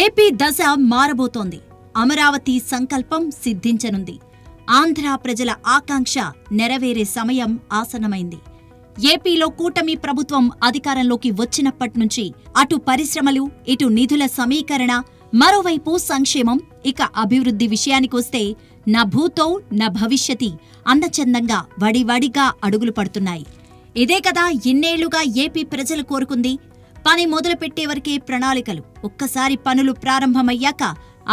AP దశ మారబోతోంది. అమరావతి సంకల్పం సిద్ధించనుంది. ఆంధ్ర ప్రజల ఆకాంక్ష నెరవేరే సమయం ఆసనమైంది ఏపీలో కూటమి ప్రభుత్వం అధికారంలోకి వచ్చినప్పటి నుంచి అటు పరిశ్రమలు ఇటు నిధుల సమీకరణ మరోవైపు సంక్షేమం ఇక అభివృద్ధి విషయానికొస్తే నా భూతో నా భవిష్యతి అందచందంగా వడివడిగా అడుగులు పడుతున్నాయి. ఇదే కదా ఇన్నేళ్ళుగా ఏపీ ప్రజలు కోరుకుంది పని మొదలుపెట్టే వరకే ప్రణాళికలు. ఒక్కసారి పనులు ప్రారంభమయ్యాక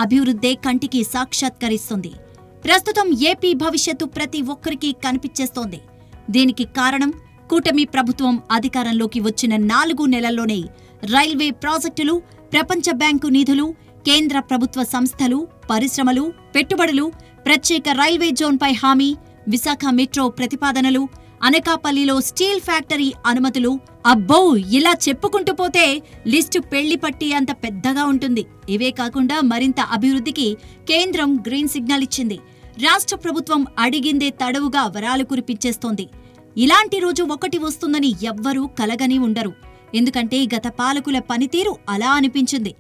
అభివృద్ధే కంటికి సాక్షాత్కరిస్తుంది. ప్రస్తుతం ఏపీ భవిష్యత్తు ప్రతి ఒక్కరికి కనిపించేస్తోంది. దీనికి కారణం కూటమి ప్రభుత్వం అధికారంలోకి వచ్చిన నాలుగు నెలల్లోనే రైల్వే ప్రాజెక్టులు ప్రపంచ బ్యాంకు నిధులు కేంద్ర ప్రభుత్వ సంస్థలు పరిశ్రమలు పెట్టుబడులు ప్రత్యేక రైల్వే జోన్పై హామీ విశాఖ మెట్రో ప్రతిపాదనలు అనకాపల్లిలో స్టీల్ ఫ్యాక్టరీ అనుమతులు అబ్బో ఇలా చెప్పుకుంటూ పోతే లిస్టు పెళ్ళి పట్టి అంత పెద్దగా ఉంటుంది. ఇవే కాకుండా మరింత అభివృద్ధికి కేంద్రం గ్రీన్ సిగ్నల్ ఇచ్చింది. రాష్ట్ర ప్రభుత్వం అడిగిందే తడవుగా వరాలు కురిపించేస్తోంది. ఇలాంటి రోజు ఒకటి వస్తుందని ఎవ్వరూ కలగని ఉండరు. ఎందుకంటే గత పాలకుల పనితీరు అలా అనిపించింది.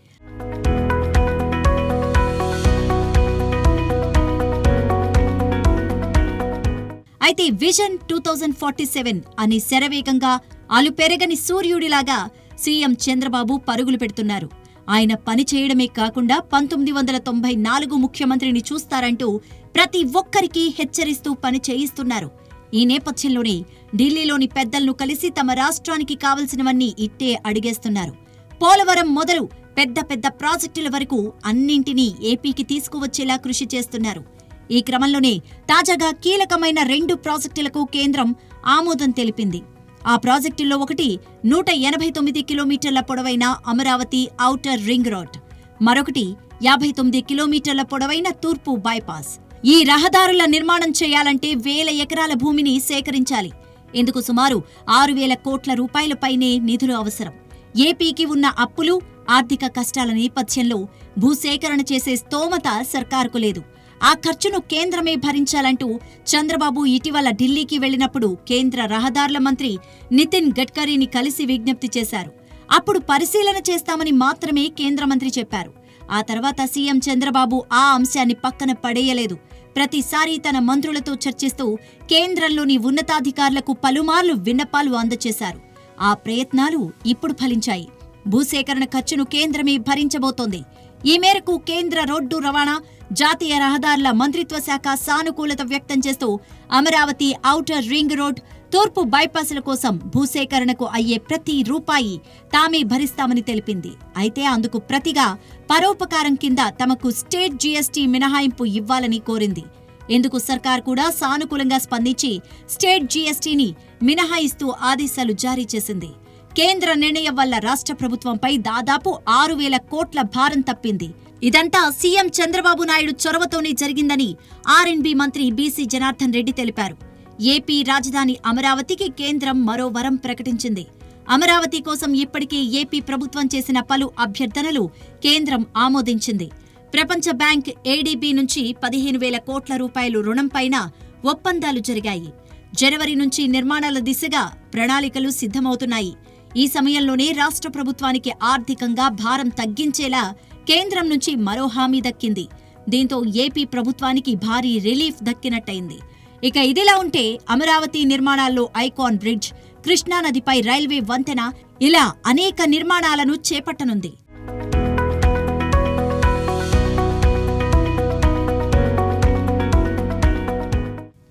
అయితే vision two thousand forty seven అని శరవేగంగా అలుపెరగని సూర్యుడిలాగా సీఎం చంద్రబాబు పరుగులు పెడుతున్నారు. ఆయన పని చేయడమే కాకుండా పంతొమ్మిది వందల తొంభై నాలుగు ముఖ్యమంత్రిని చూస్తారంటూ ప్రతి ఒక్కరికి హెచ్చరిస్తూ పని చేయిస్తున్నారు. ఈ నేపథ్యంలోనే ఢిల్లీలోని పెద్దలను కలిసి తమ రాష్ట్రానికి కావలసినవన్నీ ఇట్టే అడిగేస్తున్నారు. పోలవరం మొదలు పెద్ద పెద్ద ప్రాజెక్టుల వరకు అన్నింటినీ ఏపీకి తీసుకువచ్చేలా కృషి చేస్తున్నారు. ఈ క్రమంలోనే తాజాగా కీలకమైన రెండు ప్రాజెక్టులకు కేంద్రం ఆమోదం తెలిపింది. ఆ ప్రాజెక్టుల్లో ఒకటి నూట ఎనభై తొమ్మిది కిలోమీటర్ల పొడవైన అమరావతి ఔటర్ రింగ్ రోడ్ మరొకటి యాభై తొమ్మిది కిలోమీటర్ల పొడవైన తూర్పు బైపాస్. ఈ రహదారుల నిర్మాణం చేయాలంటే వేల ఎకరాల భూమిని సేకరించాలి. ఇందుకు సుమారు ఆరు వేల కోట్ల రూపాయలపైనే నిధులు అవసరం. ఏపీకి ఉన్న అప్పులు ఆర్థిక కష్టాల నేపథ్యంలో భూసేకరణ చేసే స్తోమత సర్కారుకు లేదు. ఆ ఖర్చును కేంద్రమే భరించాలంటూ చంద్రబాబు ఇటీవల ఢిల్లీకి వెళ్ళినప్పుడు కేంద్ర రహదారుల మంత్రి నితిన్ గడ్కరీని కలిసి విజ్ఞప్తి చేశారు. అప్పుడు పరిశీలన చేస్తామని మాత్రమే కేంద్ర మంత్రి చెప్పారు. ఆ తర్వాత సీఎం చంద్రబాబు ఆ అంశాన్ని పక్కన పడేయలేదు. ప్రతిసారి తన మంత్రులతో చర్చిస్తూ కేంద్రంలోని ఉన్నతాధికారులకు పలుమార్లు విన్నపాలు అందజేశారు ఆ ప్రయత్నాలు ఇప్పుడు ఫలించాయి. భూసేకరణ ఖర్చును కేంద్రమే భరించబోతోంది. ఈ మేరకు కేంద్ర రోడ్డు రవాణా జాతీయ రహదారుల మంత్రిత్వ శాఖ సానుకూలత వ్యక్తం చేస్తూ అమరావతి ఔటర్ రింగ్ రోడ్ తూర్పు బైపాసుల కోసం భూసేకరణకు అయ్యే ప్రతి రూపాయి తామే భరిస్తామని తెలిపింది. అయితే అందుకు ప్రతిగా పరోపకారం కింద తమకు స్టేట్ జీఎస్టీ మినహాయింపు ఇవ్వాలని కోరింది. ఇందుకు సర్కార్ కూడా సానుకూలంగా స్పందించి స్టేట్ జీఎస్టీని మినహాయిస్తూ ఆదేశాలు జారీ చేసింది. కేంద్ర నిర్ణయం వల్ల రాష్ట్ర ప్రభుత్వంపై దాదాపు ఆరు వేల కోట్ల భారం తప్పింది. ఇదంతా సీఎం చంద్రబాబు నాయుడు చొరవతోనే జరిగిందని ఆర్ఎండ్బి మంత్రి బీసీ జనార్దన్ రెడ్డి తెలిపారు. ఏపీ రాజధాని అమరావతికి కేంద్రం మరో వరం ప్రకటించింది. అమరావతి కోసం ఇప్పటికే ఏపీ ప్రభుత్వం చేసిన పలు అభ్యర్థనలు కేంద్రం ఆమోదించింది. ప్రపంచ బ్యాంక్ ఏడీబీ నుంచి పదిహేను వేల కోట్ల రూపాయలు రుణంపైన ఒప్పందాలు జరిగాయి. జనవరి నుంచి నిర్మాణాల దిశగా ప్రణాళికలు సిద్ధమవుతున్నాయి. ఈ సమయంలోనే రాష్ట్ర ప్రభుత్వానికి ఆర్థికంగా భారం తగ్గించేలా కేంద్రం నుంచి మరో హామీ దక్కింది. దీంతో ఏపీ ప్రభుత్వానికి భారీ రిలీఫ్ దక్కినట్టయింది. ఇక ఇదిలా ఉంటే అమరావతి నిర్మాణాల్లో ఐకాన్ బ్రిడ్జ్ కృష్ణానదిపై రైల్వే వంతెన ఇలా అనేక నిర్మాణాలను చేపట్టనుంది.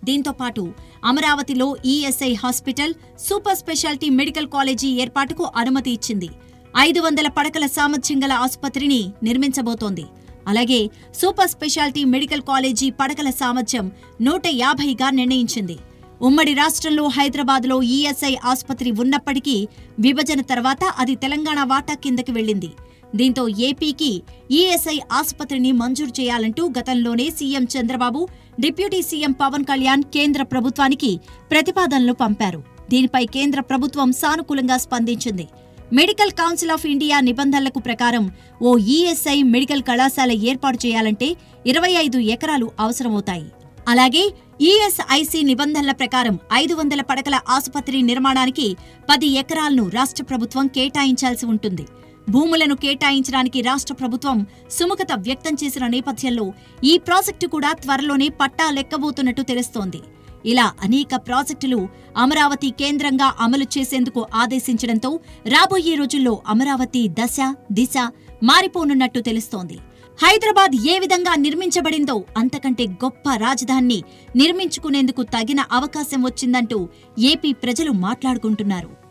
దీంతో పాటు అమరావతిలో ESI hospital super speciality medical college ఏర్పాటుకు అనుమతి ఇచ్చింది. ఐదు వందల పడకల సామర్థ్యం గల ఆసుపత్రిని నిర్మించబోతోంది. అలాగే సూపర్ స్పెషాలిటీ మెడికల్ కాలేజీ పడకల సామర్థ్యం నూట యాభైగా నిర్ణయించింది. ఉమ్మడి రాష్ట్రంలో హైదరాబాద్లో ఈఎస్ఐ ఆసుపత్రి ఉన్నప్పటికీ విభజన తర్వాత అది తెలంగాణ వాటా కిందకి వెళ్ళింది దీంతో ఏపీకి ఈఎస్ఐ ఆసుపత్రిని మంజూరు చేయాలంటూ గతంలోనే CM Chandrababu deputy CM Pawan Kalyan కేంద్ర ప్రభుత్వానికి ప్రతిపాదనలు పంపారు. దీనిపై కేంద్ర ప్రభుత్వం సానుకూలంగా స్పందించింది. మెడికల్ కౌన్సిల్ ఆఫ్ ఇండియా నిబంధనలకు ప్రకారం ఓ ఈఎస్ఐ మెడికల్ కళాశాల ఏర్పాటు చేయాలంటే ఇరవై ఐదు ఎకరాలు అవసరమవుతాయి. అలాగే ఈఎస్ఐసి నిబంధనల ప్రకారం ఐదు వందల పడకల ఆసుపత్రి నిర్మాణానికి పది ఎకరాలను రాష్ట్ర ప్రభుత్వం కేటాయించాల్సి ఉంటుంది. భూములను కేటాయించడానికి రాష్ట్ర ప్రభుత్వం సుముఖత వ్యక్తం చేసిన నేపథ్యంలో ఈ ప్రాజెక్టు కూడా త్వరలోనే పట్టా లెక్కబోతున్నట్టు తెలుస్తోంది. ఇలా అనేక ప్రాజెక్టులు అమరావతి కేంద్రంగా అమలు చేసేందుకు ఆదేశించడంతో రాబోయే రోజుల్లో అమరావతి దశ దిశ మారిపోనున్నట్టు తెలుస్తోంది. హైదరాబాద్ ఏ విధంగా నిర్మించబడిందో అంతకంటే గొప్ప రాజధానిని నిర్మించుకునేందుకు తగిన అవకాశం వచ్చిందంటూ ఏపీ ప్రజలు మాట్లాడుకుంటున్నారు.